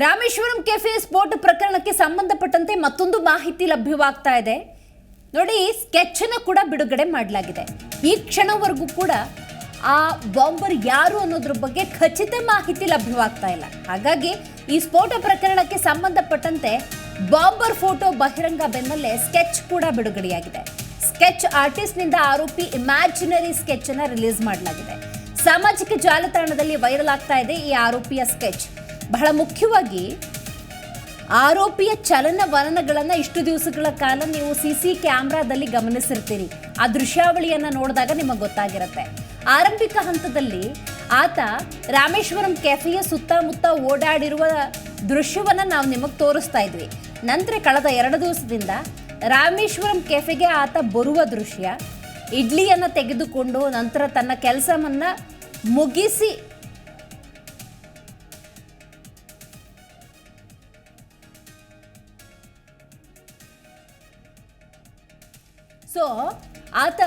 Rameswaram cafe ಸ್ಫೋಟ ಪ್ರಕರಣಕ್ಕೆ ಸಂಬಂಧಪಟ್ಟಂತೆ ಮತ್ತೊಂದು ಮಾಹಿತಿ ಲಭ್ಯವಾಗ್ತಾ ಇದೆ. ನೋಡಿ ಸ್ಕೆಚ್ ಅನ್ನು ಕೂಡ ಬಿಡುಗಡೆ ಮಾಡಲಾಗಿದೆ. ಈ ಕ್ಷಣವರೆಗೂ ಕೂಡ ಆ ಬಾಂಬರ್ ಯಾರು ಅನ್ನೋದ್ರ ಬಗ್ಗೆ ಖಚಿತ ಮಾಹಿತಿ ಲಭ್ಯವಾಗ್ತಾ ಇಲ್ಲ. ಹಾಗಾಗಿ ಈ ಸ್ಫೋಟ ಪ್ರಕರಣಕ್ಕೆ ಸಂಬಂಧಪಟ್ಟಂತೆ ಬಾಂಬರ್ ಫೋಟೋ ಬಹಿರಂಗ ಬೆನ್ನಲ್ಲೇ ಸ್ಕೆಚ್ ಕೂಡ ಬಿಡುಗಡೆಯಾಗಿದೆ. ಸ್ಕೆಚ್ ಆರ್ಟಿಸ್ಟ್ನಿಂದ ಆರೋಪಿ ಇಮ್ಯಾಜಿನರಿ ಸ್ಕೆಚ್ ಅನ್ನ ರಿಲೀಸ್ ಮಾಡಲಾಗಿದೆ. ಸಾಮಾಜಿಕ ಜಾಲತಾಣದಲ್ಲಿ ವೈರಲ್ ಆಗ್ತಾ ಇದೆ ಈ ಆರೋಪಿಯ ಸ್ಕೆಚ್. ಬಹಳ ಮುಖ್ಯವಾಗಿ ಆರೋಪಿಯ ಚಲನವಲನಗಳನ್ನು ಇಷ್ಟು ದಿವಸಗಳ ಕಾಲ ನೀವು ಸಿ ಸಿ ಕ್ಯಾಮ್ರಾದಲ್ಲಿ ಗಮನಿಸಿರ್ತೀರಿ. ಆ ದೃಶ್ಯಾವಳಿಯನ್ನು ನೋಡಿದಾಗ ನಿಮಗೆ ಗೊತ್ತಾಗಿರುತ್ತೆ. ಆರಂಭಿಕ ಹಂತದಲ್ಲಿ ಆತ ರಾಮೇಶ್ವರಂ ಕೆಫೆಯ ಸುತ್ತಮುತ್ತ ಓಡಾಡಿರುವ ದೃಶ್ಯವನ್ನು ನಾವು ನಿಮಗೆ ತೋರಿಸ್ತಾ ಇದ್ವಿ. ನಂತರ ಕಳೆದ ಎರಡು ದಿವಸದಿಂದ ರಾಮೇಶ್ವರಂ ಕೆಫೆಗೆ ಆತ ಬರುವ ದೃಶ್ಯ, ಇಡ್ಲಿಯನ್ನು ತೆಗೆದುಕೊಂಡು ನಂತರ ತನ್ನ ಕೆಲಸವನ್ನು ಮುಗಿಸಿ ಸೊ ಆತ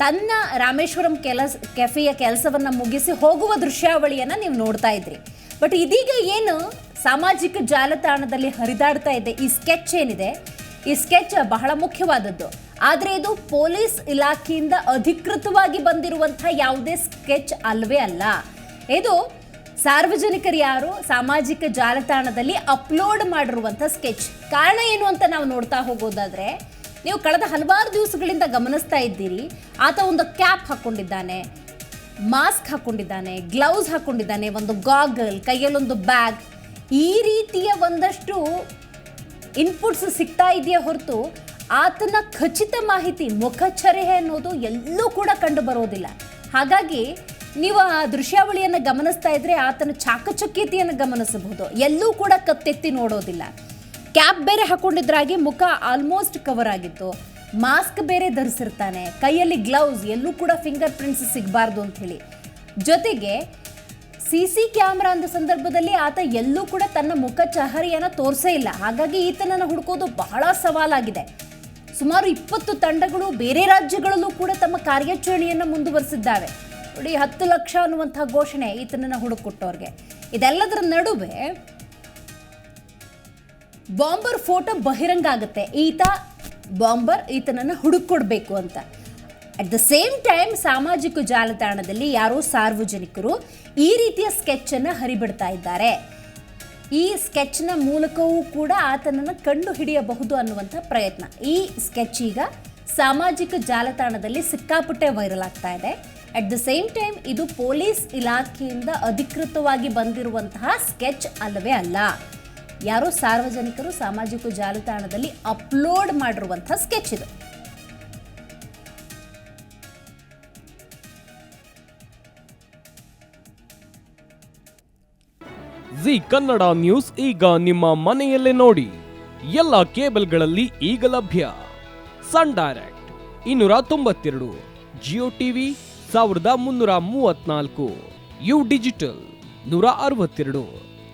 ತನ್ನ ರಾಮೇಶ್ವರಂ ಕೆಲಸ, ಕೆಫೆಯ ಕೆಲಸವನ್ನು ಮುಗಿಸಿ ಹೋಗುವ ದೃಶ್ಯಾವಳಿಯನ್ನು ನೀವು ನೋಡ್ತಾ ಇದ್ರಿ. ಬಟ್ ಇದೀಗ ಏನು ಸಾಮಾಜಿಕ ಜಾಲತಾಣದಲ್ಲಿ ಹರಿದಾಡ್ತಾ ಇದೆ, ಈ ಸ್ಕೆಚ್ ಏನಿದೆ? ಈ ಸ್ಕೆಚ್ ಬಹಳ ಮುಖ್ಯವಾದದ್ದು. ಆದರೆ ಇದು ಪೊಲೀಸ್ ಇಲಾಖೆಯಿಂದ ಅಧಿಕೃತವಾಗಿ ಬಂದಿರುವಂಥ ಯಾವುದೇ ಸ್ಕೆಚ್ ಅಲ್ವೇ ಅಲ್ಲ. ಇದು ಸಾರ್ವಜನಿಕರು ಯಾರು? ಸಾಮಾಜಿಕ ಜಾಲತಾಣದಲ್ಲಿ ಅಪ್ಲೋಡ್ ಮಾಡಿರುವಂಥ ಸ್ಕೆಚ್. ಕಾರಣ ಏನು ಅಂತ ನಾವು ನೋಡ್ತಾ ಹೋಗೋದಾದ್ರೆ ನೀವು ಕಳೆದ ಹಲವಾರು ದಿವಸಗಳಿಂದ ಗಮನಿಸ್ತಾ ಇದ್ದೀರಿ. ಆತ ಒಂದು ಕ್ಯಾಪ್ ಹಾಕೊಂಡಿದ್ದಾನೆ, ಮಾಸ್ಕ್ ಹಾಕೊಂಡಿದ್ದಾನೆ, ಗ್ಲೌಸ್ ಹಾಕ್ಕೊಂಡಿದ್ದಾನೆ ಒಂದು ಗಾಗಲ್, ಕೈಯಲ್ಲೊಂದು ಬ್ಯಾಗ್. ಈ ರೀತಿಯ ಒಂದಷ್ಟು ಇನ್ಪುಟ್ಸ್ ಸಿಗ್ತಾ ಇದೆಯಾ ಹೊರತು ಆತನ ಖಚಿತ ಮಾಹಿತಿ, ಮುಖಚರ್ಯೆ ಅನ್ನೋದು ಎಲ್ಲೂ ಕೂಡ ಕಂಡು ಬರೋದಿಲ್ಲ ಹಾಗಾಗಿ ನೀವು ಆ ದೃಶ್ಯಾವಳಿಯನ್ನು ಗಮನಿಸ್ತಾ ಇದ್ರೆ ಆತನ ಚಾಕಚಕ್ಯತೆಯನ್ನು ಗಮನಿಸಬಹುದು. ಎಲ್ಲೂ ಕೂಡ ಕತ್ತೆತ್ತಿ ನೋಡೋದಿಲ್ಲ. ಕ್ಯಾಪ್ ಬೇರೆ ಹಾಕೊಂಡಿದ್ರಾಗೆ ಮುಖ ಆಲ್ಮೋಸ್ಟ್ ಕವರ್ ಆಗಿತ್ತು. ಮಾಸ್ಕ್ ಬೇರೆ ಧರಿಸಿರ್ತಾನೆ. ಕೈಯಲ್ಲಿ ಗ್ಲೌಸ್ ಎಲ್ಲೂ ಕೂಡ ಫಿಂಗರ್ ಪ್ರಿಂಟ್ಸ್ ಸಿಗಬಾರ್ದು ಅಂತ ಹೇಳಿ. ಜೊತೆಗೆ ಸಿ ಸಿ ಕ್ಯಾಮ್ರಾ ಅಂದ ಸಂದರ್ಭದಲ್ಲಿ ಆತ ಎಲ್ಲೂ ಕೂಡ ತನ್ನ ಮುಖ ಚಹರಿಯನ್ನು ತೋರಿಸೇ ಇಲ್ಲ. ಹಾಗಾಗಿ ಈತನನ್ನು ಹುಡುಕೋದು ಬಹಳ ಸವಾಲಾಗಿದೆ. ಸುಮಾರು ಇಪ್ಪತ್ತು ತಂಡಗಳು ಬೇರೆ ರಾಜ್ಯಗಳಲ್ಲೂ ಕೂಡ ತಮ್ಮ ಕಾರ್ಯಾಚರಣೆಯನ್ನು ಮುಂದುವರಿಸಿದ್ದಾವೆ. ನೋಡಿ, ಹತ್ತು ಲಕ್ಷ ಅನ್ನುವಂಥ ಘೋಷಣೆ ಈತನನ್ನು ಹುಡುಕೊಟ್ಟವ್ರಿಗೆ ಇದೆಲ್ಲದರ ನಡುವೆ ಬಾಂಬರ್ ಫೋಟೋ ಬಹಿರಂಗ ಆಗುತ್ತೆ. ಈತ ಬಾಂಬರ್ ಈತನನ್ನು ಹುಡುಕೊಡ್ಬೇಕು ಅಂತ. ಅಟ್ ದ ಸೇಮ್ ಟೈಮ್ ಸಾಮಾಜಿಕ ಜಾಲತಾಣದಲ್ಲಿ ಯಾರೋ ಸಾರ್ವಜನಿಕರು ಈ ರೀತಿಯ ಸ್ಕೆಚ್ ಅನ್ನು ಹರಿಬಿಡ್ತಾ ಇದ್ದಾರೆ. ಈ ಸ್ಕೆಚ್ನ ಮೂಲಕವೂ ಕೂಡ ಆತನನ್ನು ಕಂಡು ಹಿಡಿಯಬಹುದು ಅನ್ನುವಂಥ ಪ್ರಯತ್ನ. ಈ ಸ್ಕೆಚ್ ಈಗ ಸಾಮಾಜಿಕ ಜಾಲತಾಣದಲ್ಲಿ ಸಿಕ್ಕಾಪಟ್ಟೆ ವೈರಲ್ ಆಗ್ತಾ ಇದೆ. ಅಟ್ ದ ಸೇಮ್ ಟೈಮ್ ಇದು ಪೊಲೀಸ್ ಇಲಾಖೆಯಿಂದ ಅಧಿಕೃತವಾಗಿ ಬಂದಿರುವಂತಹ ಸ್ಕೆಚ್ ಅಲ್ಲವೇ ಅಲ್ಲ. ಯಾರೋ ಸಾರ್ವಜನಿಕರು ಸಾಮಾಜಿಕ ಜಾಲತಾಣದಲ್ಲಿ ಅಪ್ಲೋಡ್ ಮಾಡಿರುವಂತಹ ಸ್ಕೆಚ್ ಇದು. ಜಿ ಕನ್ನಡ ನ್ಯೂಸ್ ಈಗ ನಿಮ್ಮ ಮನೆಯಲ್ಲೇ ನೋಡಿ. ಎಲ್ಲ ಕೇಬಲ್ಗಳಲ್ಲಿ ಈಗ ಲಭ್ಯ. ಸನ್ ಡೈರೆಕ್ಟ್ ಇನ್ನೂರ ತೊಂಬತ್ತೆರಡು, ಜಿಯೋ ಟಿವಿ ಸಾವಿರದ ಮುನ್ನೂರ ಮೂವತ್ನಾಲ್ಕು ಯು ಡಿಜಿಟಲ್ ನೂರ ಅರವತ್ತೆರಡು.